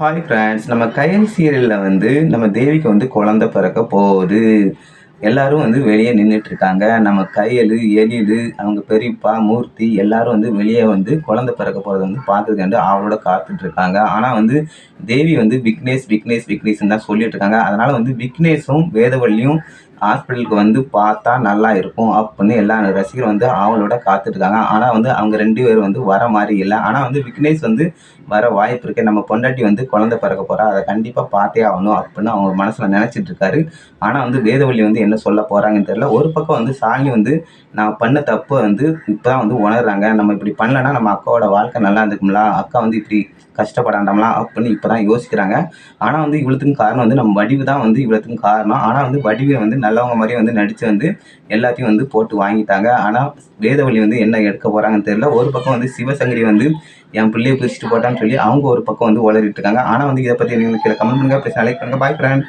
Hi friends நம்ம கயல் சீரியலில் வந்து நம்ம தேவிக்கு வந்து குழந்த பிறக்க போகுது. எல்லாரும் வந்து வெளியே நின்றுட்டு இருக்காங்க நம்ம கையல் எழில் அவங்க பெரியப்பா மூர்த்தி எல்லாரும் வந்து வெளியே வந்து குழந்த பிறக்க போகிறத வந்து பார்க்கறதுக்கு அவளோட காத்துட்டு இருக்காங்க ஆனால் வந்து தேவி வந்து விக்னேஷ் விக்னேஷ் விக்னேஷ்னு தான் சொல்லிட்டு இருக்காங்க அதனால வந்து விக்னேஷும் வேதவள்ளியும் ஹாஸ்பிட்டலுக்கு வந்து பார்த்தா நல்லா இருக்கும் அப்படின்னு எல்லா ரசிகரும் வந்து அவளோட காத்துட்ருக்காங்க. ஆனால் வந்து அவங்க ரெண்டு பேரும் வந்து வர மாதிரி இல்லை. ஆனால் வந்து விக்னேஷ் வந்து வர வாய்ப்பு இருக்கு. நம்ம பொண்டாட்டி வந்து குழந்தை பிறக்க போகிறா அதை கண்டிப்பாக பார்த்தே ஆகணும் அப்படின்னு அவங்க மனசில் நினச்சிட்டு இருக்காரு ஆனால் வந்து வேதவள்ளி வந்து என்ன சொல்ல போகிறாங்கன்னு தெரியல. ஒரு பக்கம் வந்து சாமி வந்து நான் பண்ண தப்பு வந்து இப்போ தான் வந்து உணர்றாங்க. நம்ம இப்படி பண்ணலன்னா நம்ம அக்காவோட வாழ்க்கை நல்லா இருந்துக்கும்ல அக்கா வந்து இப்படி கஷ்டப்படாண்டாம்லாம் அப்படின்னு இப்போ தான் யோசிக்கிறாங்க. ஆனால் வந்து இவ்வளோத்துக்கும் காரணம் வந்து நம்ம வடிவு தான் வந்து இவ்வளோத்துக்கும் காரணம். ஆனால் வந்து வடிவை வந்து நல்லவங்க மாதிரியே வந்து நடித்து வந்து எல்லாத்தையும் வந்து போட்டு வாங்கிட்டாங்க. ஆனால் வேதவழி வந்து என்ன எடுக்க போகிறாங்கன்னு தெரியல. ஒரு பக்கம் வந்து சிவசங்கரி வந்து என் பிள்ளையை பிரிச்சுட்டு போட்டான்னு சொல்லி அவங்க ஒரு பக்கம் வந்து உளறிட்டு இருக்காங்க. ஆனால் வந்து இதை பற்றி நீங்கள் கமெண்ட் பண்ணுங்க. ப்ளஸ் லைக் பண்ணுங்க. பாய் ஃப்ரெண்ட்